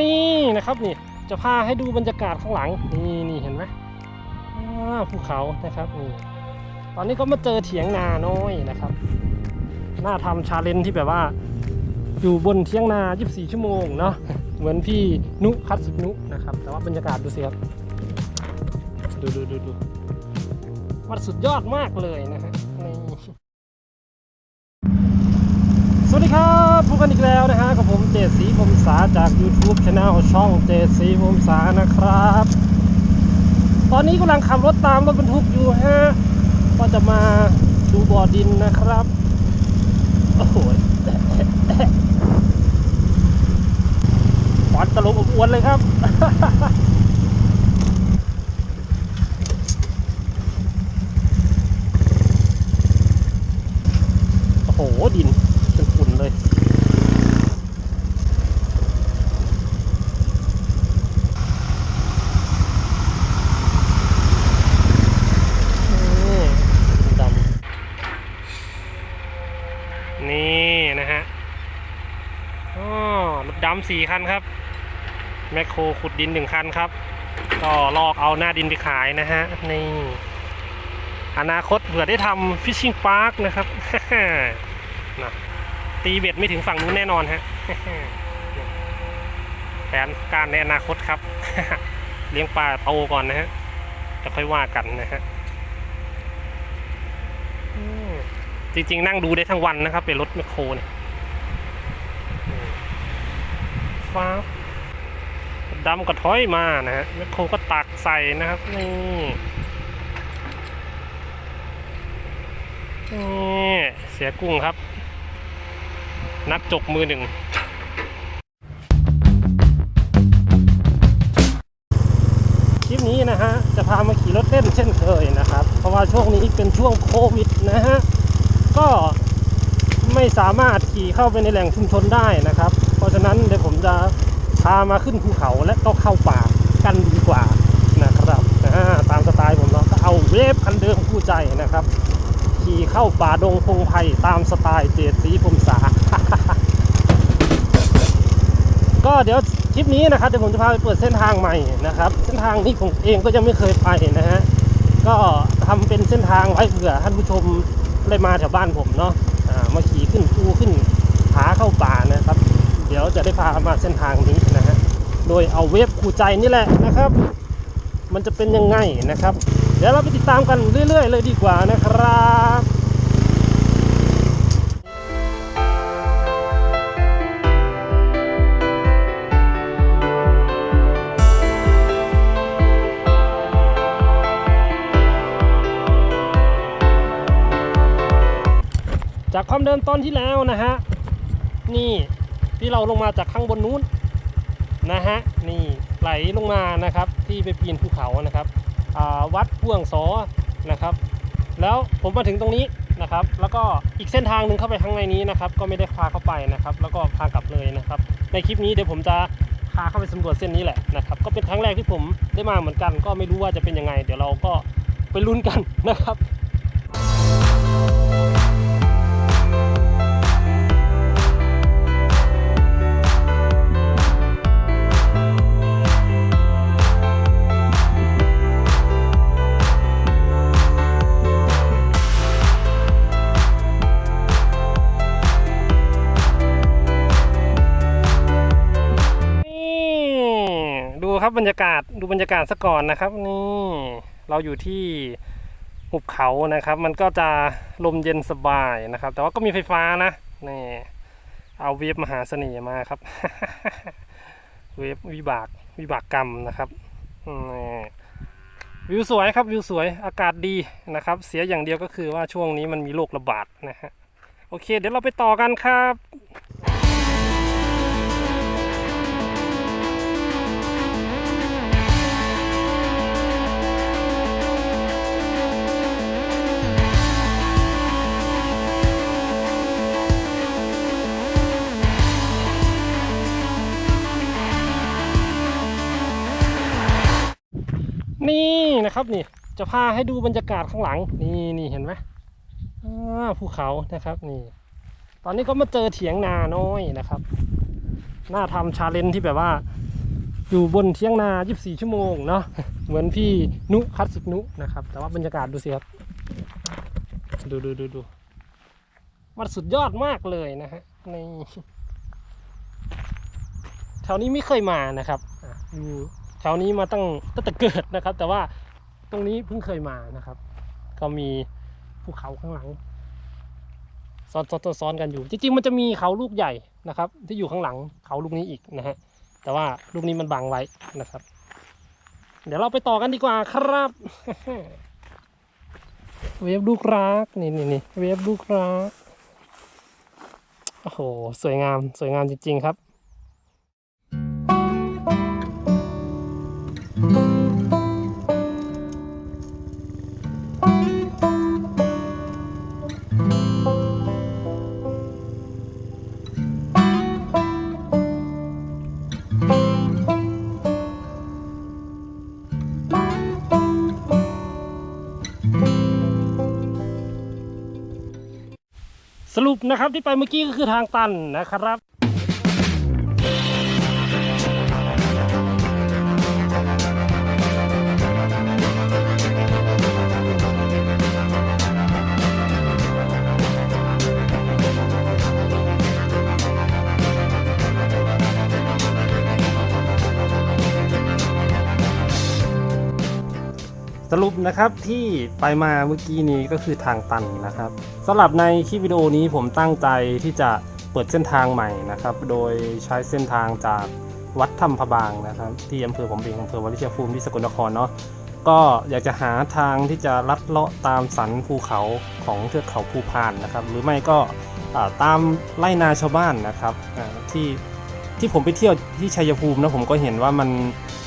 นี่นะครับนี่จะพาให้ดูบรรยากาศข้างหลัง นี่นี่เห็นไหมอ่าภูเขานะครับนี่ตอนนี้ก็มาเจอเถียงนาน้อยนะครับ น่าทำชาเลนจ์ที่แบบว่า อยู่บนเถียงนา 24 ชั่วโมงเนาะเหมือนพี่นุคัตสึนุนะครับ แต่ว่าบรรยากาศดูสิครับ ดูดูดูดูมันสุดยอดมากเลยนะฮะสวัสดีครับ พบกันอีกแล้วนะฮะกับผมเจสีพรมสาจาก YouTube Channel ช่องเจสีพรมสานะครับ ตอนนี้กำลังขับรถตามรถบรรทุกอยู่ฮะก็จะมาดูบ่อดินนะครับ โอ้โหควันตลบอบอวนเลยครับ โอ้โห ดินเป็นฝุ่นเลย นี่ดินดำนี่นะฮะอ๋อรถดำ สี่คันครับ แมคโครขุดดินหนึ่งคันครับ ก็ลอกเอาหน้าดินไปขายนะฮะ นี่ อนาคตเผื่อได้ทำฟิชชิงพาร์คนะครับนะตีเบ็ดไม่ถึงฝั่งนู้นแน่นอนฮะแผนการในอนาคตครับ เลี้ยงปลาโตก่อนนะฮะจะค่อยว่ากันนะฮะจริงๆ นั่งดูได้ทั้งวันนะครับเป็นรถแมคโครเนี่ยอืม ฟ้าดำก็ถอยมานะฮะแมคโครก็ตักใส่นะครับนี่นี่เสียกุ้งครับ นักจกมือหนึ่งคลิปนี้นะฮะ จะพามาขี่รถเล่นเช่นเคยนะครับ เพราะว่าช่วงนี้เป็นช่วงโควิดนะฮะ ก็ไม่สามารถขี่เข้าไปในแหล่งชุมชนได้นะครับ ราะฉะนั้นเดี๋ยวผมจะพามาขึ้นภูเขาและก็เข้าป่ากันดีกว่านะครับตามสไตล์ผมเนาะก็เอาเวฟคันเดิมคู่ใจนะครับ ขี่เข้าป่าดงพงไผ่ตามสไตล์เจดสีพมสา ก็เดี๋ยวคลิปนี้นะครับเดี๋ยวผมจะพาไปเปิดเส้นทางใหม่นะครับ เส้นทางนี้ผมเองก็ยังไม่เคยไปนะฮะก็ทำเป็นเส้นทางไว้เผื่อท่านผู้ชมได้มาแถวบ้านผมเนาะมาขี่ขึ้นภูขึ้นผาเข้าป่านะครับ เดี๋ยวจะได้พามาเส้นทางนี้นะฮะโดยเอาเว็บคู่ใจนี่แหละนะครับ มันจะเป็นยังไงนะครับ เดี๋ยวเราไปติดตามกันเรื่อย ๆ เลยดีกว่านะครับจากความเดินตอนที่แล้วนะฮะ นี่ ที่เราลงมาจากข้างบนนู้นนะฮะนี่ไหลลงมานะครับที่ไปปีนภูเขานะครับวัดพ่วงสอนะครับ แล้วผมมาถึงตรงนี้นะครับ แล้วก็อีกเส้นทางหนึ่งเข้าไปข้างในนี้นะครับ ก็ไม่ได้พาเข้าไปนะครับ แล้วก็พากลับเลยนะครับ ในคลิปนี้เดี๋ยวผมจะพาเข้าไปสำรวจเส้นนี้แหละนะครับ ก็เป็นครั้งแรกที่ผมได้มาเหมือนกัน ก็ไม่รู้ว่าจะเป็นยังไง เดี๋ยวเราก็ไปลุ้นกันนะครับ ครับบรรยากาศดูบรรยากาศซะก่อนนะครับ นี่เราอยู่ที่หุบเขานะครับ มันก็จะลมเย็นสบายนะครับ แต่ว่าก็มีไฟฟ้านะนี่เอาเวฟมหาเสน่ห์มาครับเวฟวิบากวิบากกรรมนะครับนี่วิวสวยครับวิวสวยอากาศดีนะครับ เสียอย่างเดียวก็คือว่าช่วงนี้มันมีโรคระบาดนะฮะโอเค เดี๋ยวเราไปต่อกันครับ นี่นะครับนี่ จะพาให้ดูบรรยากาศข้างหลัง นี่นี่เห็นไหมภูเขานะครับนี่ ตอนนี้ก็มาเจอเถียงนาน้อยนะครับน่าทำชาเลนจ์ที่แบบว่า อยู่บนเที่ยงนา 24 ชั่วโมงเนาะเหมือนพี่นุคลาสสิกนุนะครับ แต่ว่าบรรยากาศดูสิครับ ดูดูดูดูมันสุดยอดมากเลยนะฮะในแถวนี้ไม่เคยมานะครับอยู่ แถวนี้มาตั้งตั้งแต่เกิดนะครับ แต่ว่าตรงนี้เพิ่งเคยมานะครับ ก็มีภูเขาข้างหลังซ้อนซ้อนซ้อนกันอยู่ จริงๆ มันจะมีเขาลูกใหญ่นะครับ ที่อยู่ข้างหลังเขาลูกนี้อีกนะฮะแต่ว่าลูกนี้มันบังไว้นะครับ เดี๋ยวเราไปต่อกันดีกว่าครับ เวฟลูกรักนี่นี่นี่เวฟลูกรักโอ้โหสวยงามสวยงามจริงๆครับ สรุปนะครับที่ไปเมื่อกี้ก็คือทางตันนะครับ สรุปนะครับที่ไปมาเมื่อกี้นี้ก็คือทางตันนะครับสำหรับในคลิปวิดีโอนี้ผมตั้งใจที่จะเปิดเส้นทางใหม่นะครับ โดยใช้เส้นทางจากวัดถ้ำพบางนะครับ ที่อำเภอผมเองอำเภอวลิเชียภูมิที่สกลนครเนาะก็อยากจะหาทางที่จะลัดเลาะตามสันภูเขาของเทือกเขาภูพานนะครับ หรือไม่ก็ตามไร่นาชาวบ้านนะครับที่ที่ผมไปเที่ยวที่ชัยภูมินะผมก็เห็นว่ามัน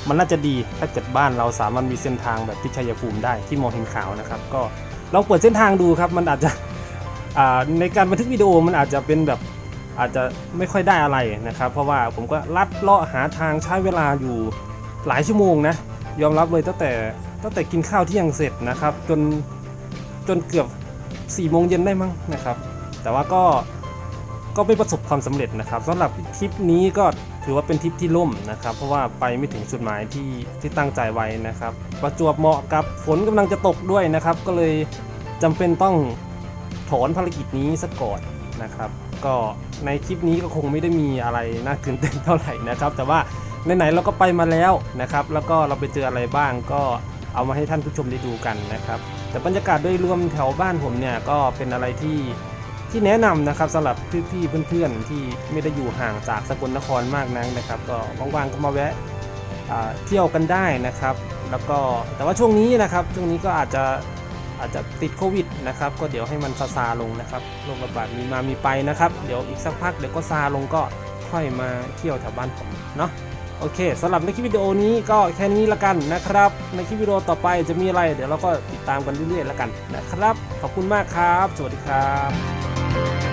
มันน่าจะดีถ้าเกิดบ้านเราสามารถมีเส้นทางแบบที่ชัยภูมิได้ที่มองเหินขาวนะครับ ก็ลองเปิดเส้นทางดูครับ มันอาจจะในการบันทึกวิดีโอมันอาจจะเป็นแบบอาจจะไม่ค่อยได้อะไรนะครับ เพราะว่าผมก็ลัดเลาะหาทางใช้เวลาอยู่หลายชั่วโมงนะยอมรับเลยตั้งแต่ตั้งแต่กินข้าวที่ยังเสร็จนะครับ จนจนเกือบ4ี่โมงเย็นได้มั้งนะครับ แต่ว่าก็ก็ไม่ประสบความสำเร็จนะครับสำหรับทริปนี้ก็ ถือว่าเป็นทริปที่ล่มนะครับ เพราะว่าไปไม่ถึงจุดหมายที่ที่ตั้งใจไว้นะครับประจวบเหมาะกับฝนกำลังจะตกด้วยนะครับ ก็เลยจำเป็นต้องถอนภารกิจนี้ซะก่อนนะครับ ก็ในคลิปนี้ก็คงไม่ได้มีอะไรน่าตื่นเต้นเท่าไหร่นะครับ แต่ว่าไหนๆเราก็ไปมาแล้วนะครับ แล้วก็เราไปเจออะไรบ้างก็เอามาให้ท่านผู้ชมได้ดูกันนะครับ แต่บรรยากาศโดยรวมแถวบ้านผมเนี่ยก็เป็นอะไรที่ ที่แนะนำนะครับสำหรับพี่ๆเพื่อนๆ ที่ไม่ได้อยู่ห่างจากสกลนครมากนักนะครับ ก็ว่างๆก็มาแวะเที่ยวกันได้นะครับ แล้วก็แต่ว่าช่วงนี้นะครับช่วงนี้ก็อาจจะอาจจะติดโควิดนะครับก็เดี๋ยวให้มันซาซาลงนะครับโรคระบาดมีมามีไปนะครับเดี๋ยวอีกสักพักเดี๋ยวก็ซาลงก็ค่อยมาเที่ยวแถวบ้านผมเนาะโอเคสำหรับในคลิปวิดีโอนี้ก็แค่นี้ละกันนะครับ ในคลิปวิดีโอต่อไปจะมีอะไร เดี๋ยวเราก็ติดตามกันเรื่อยๆละกันนะครับ ขอบคุณมากครับ สวัสดีครับ thank you